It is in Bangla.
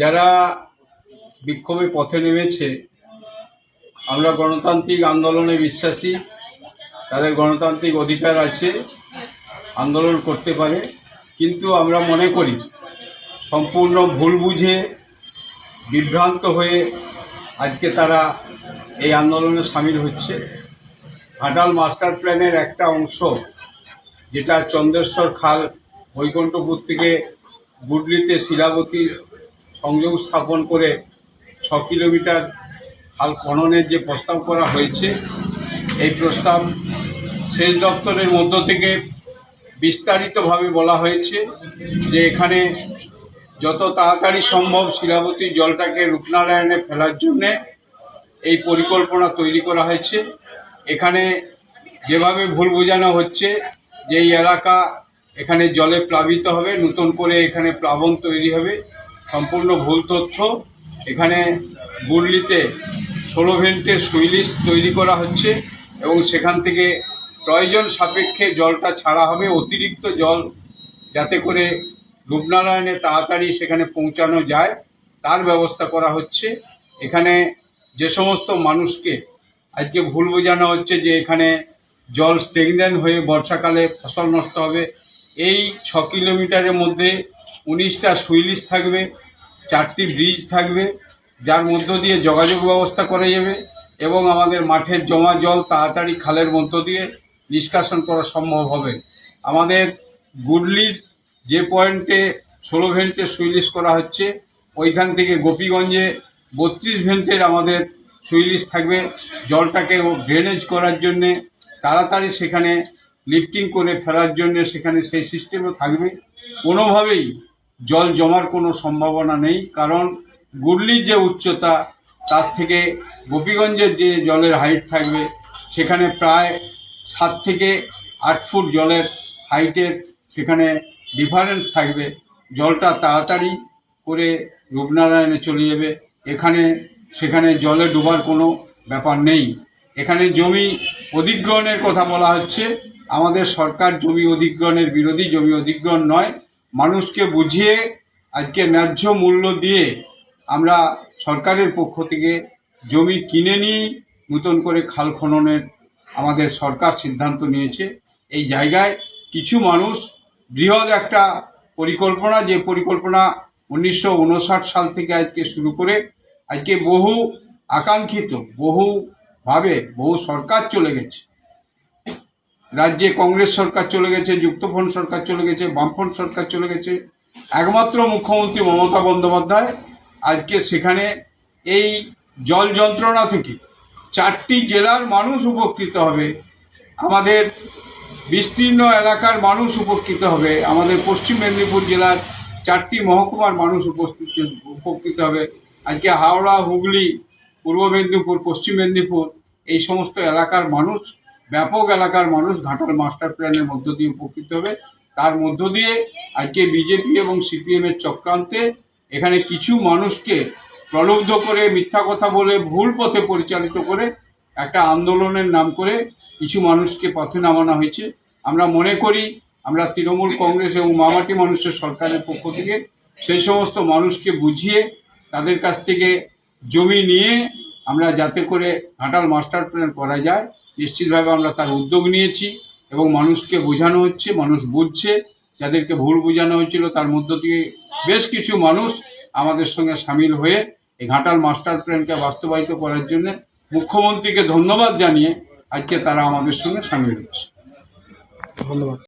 যারা বিক্ষোভে পথে নেমেছে, আমরা গণতান্ত্রিক আন্দোলনে বিশ্বাসী, তাদের গণতান্ত্রিক অধিকার আছে, আন্দোলন করতে পারে। কিন্তু আমরা মনে করি, সম্পূর্ণ ভুল বুঝে বিভ্রান্ত হয়ে আজকে তারা এই আন্দোলনে সামিল হচ্ছে। ঘাটাল মাস্টার প্ল্যানের একটা অংশ, যেটা চন্দ্রেশ্বর খাল, বৈকুণ্ঠপুর থেকে গুডলিতে শিলাবতীর সংযোগ স্থাপন করে ছ কিলোমিটার খাল খননের যে প্রস্তাব করা হয়েছে, এই প্রস্তাব সেচ দপ্তরের মধ্য থেকে বিস্তারিতভাবে বলা হয়েছে যে এখানে যত তাড়াতাড়ি সম্ভব শিলাবতী জলটাকে রূপনারায়ণে ফেলার জন্যে এই পরিকল্পনা তৈরি করা হয়েছে। এখানে যেভাবে ভুল বোঝানো হচ্ছে যে এই এলাকা এখানে জলে প্লাবিত হবে, নতুন করে এখানে প্লাবন তৈরি হবে সম্পূর্ণ ভুল তথ্য। এখানে বুরলিতে ষোলো ভেন্টের সুইলিশ তৈরি করা হচ্ছে এবং সেখান থেকে প্রয়োজন সাপেক্ষে জলটা ছাড়া হবে। অতিরিক্ত জল যাতে করে রূপনারায়ণে তাড়াতাড়ি সেখানে পৌঁছানো যায়, তার ব্যবস্থা করা হচ্ছে। এখানে যে সমস্ত মানুষকে আজকে ভুল বোঝানো হচ্ছে যে এখানে জল স্টেগনেন্ট হয়ে বর্ষাকালে ফসল নষ্ট হবে এই ছ কিলোমিটারের মধ্যে উনিশটা সুইলিশ থাকবে, চারটি ব্রিজ থাকবে, যার মধ্য দিয়ে যোগাযোগ ব্যবস্থা করা যাবে এবং আমাদের মাঠের জমা জল তাড়াতাড়ি খালের মধ্য দিয়ে নিষ্কাশন করা সম্ভব হবে। আমাদের গুডলির যে পয়েন্টে ষোলো ভেন্টে সুইলিশ করা হচ্ছে, ওইখান থেকে গোপীগঞ্জে বত্রিশ ভেন্টের আমাদের সুইলিশ থাকবে। জলটাকে ড্রেনেজ করার জন্যে তাড়াতাড়ি সেখানে লিফটিং করে ফেলার জন্য সেখানে সেই সিস্টেমও থাকবে। কোনোভাবেই জল জমার কোনো সম্ভাবনা নেই, কারণ গুডলির যে উচ্চতা, তার থেকে গোপীগঞ্জের যে জলের হাইট থাকবে, সেখানে প্রায় সাত থেকে আট ফুট জলের হাইটের সেখানে ডিফারেন্স থাকবে। জলটা তাড়াতাড়ি করে রূপনারায়ণে চলে যাবে। এখানে, সেখানে জলে ডোবার কোনো ব্যাপার নেই। এখানে জমি অধিগ্রহণের কথা বলা হচ্ছে। আমাদের সরকার জমি অধিগ্রহণের বিরোধী, জমি অধিগ্রহণ নয়। মানুষকে বুঝিয়ে আজকে ন্যায্য মূল্য দিয়ে আমরা সরকারের পক্ষ থেকে জমি কিনে নিয়ে নতুন করে খাল খননের আমাদের সরকার সিদ্ধান্ত নিয়েছে। এই জায়গায় কিছু মানুষ বৃহৎ একটা পরিকল্পনা, যে পরিকল্পনা উনিশশো উনষাট সাল থেকে আজকে শুরু করে আজকে বহু আকাঙ্ক্ষিত, বহুভাবে বহু সরকার চলে গেছে। রাজ্যে কংগ্রেস সরকার চলে গেছে, যুক্তফ্রন্ট সরকার চলে গেছে, বামফ্রন্ট সরকার চলে গেছে। একমাত্র মুখ্যমন্ত্রী মমতা বন্দ্যোপাধ্যায় আজকে সেখানে এই জল যন্ত্রণা থেকে চারটি জেলার মানুষ উপকৃত হবে। আমাদের বিস্তীর্ণ এলাকার মানুষ উপকৃত হবে। আমাদের পশ্চিম মেদিনীপুর জেলার চারটি মহকুমার মানুষ উপস্থিত, উপকৃত হবে। আজকে হাওড়া, হুগলি, পূর্ব মেদিনীপুর, পশ্চিম মেদিনীপুর, এই সমস্ত এলাকার মানুষ ব্যাপক এলাকার মানুষ ঘাটাল মাস্টার প্ল্যানের মধ্য দিয়ে উপকৃত হবে। তার মধ্য দিয়ে আজকে বিজেপি এবং সিপিএম এর চক্রান্তে এখানে কিছু মানুষকে প্রলুব্ধ করে, মিথ্যা কথা বলে, ভুল পথে পরিচালিত করে একটা আন্দোলনের নাম করে কিছু মানুষকে পথে নামানো হয়েছে। আমরা মনে করি, আমরা তৃণমূল কংগ্রেস এবং মামাটি মানুষের সরকারের পক্ষ থেকে সেই সমস্ত মানুষকে বুঝিয়ে তাদের কাছ থেকে জমি নিয়ে আমরা যাতে করে ঘাটাল মাস্টার প্ল্যান করা যায়। নিশ্চিতভাবে আমরা তার উদ্যোগ নিয়েছি এবং মানুষকে বোঝানো হচ্ছে, মানুষ বুঝছে, যাদেরকে ভুল বোঝানো হয়েছিল তার মধ্য দিয়ে বেশ কিছু মানুষ আমাদের সঙ্গে সামিল হয়ে এই ঘাটাল মাস্টার প্ল্যানকে বাস্তবায়িত করার জন্য মুখ্যমন্ত্রীকে ধন্যবাদ জানিয়ে আজকে তারা আমাদের সঙ্গে সামিল হয়েছে। ধন্যবাদ।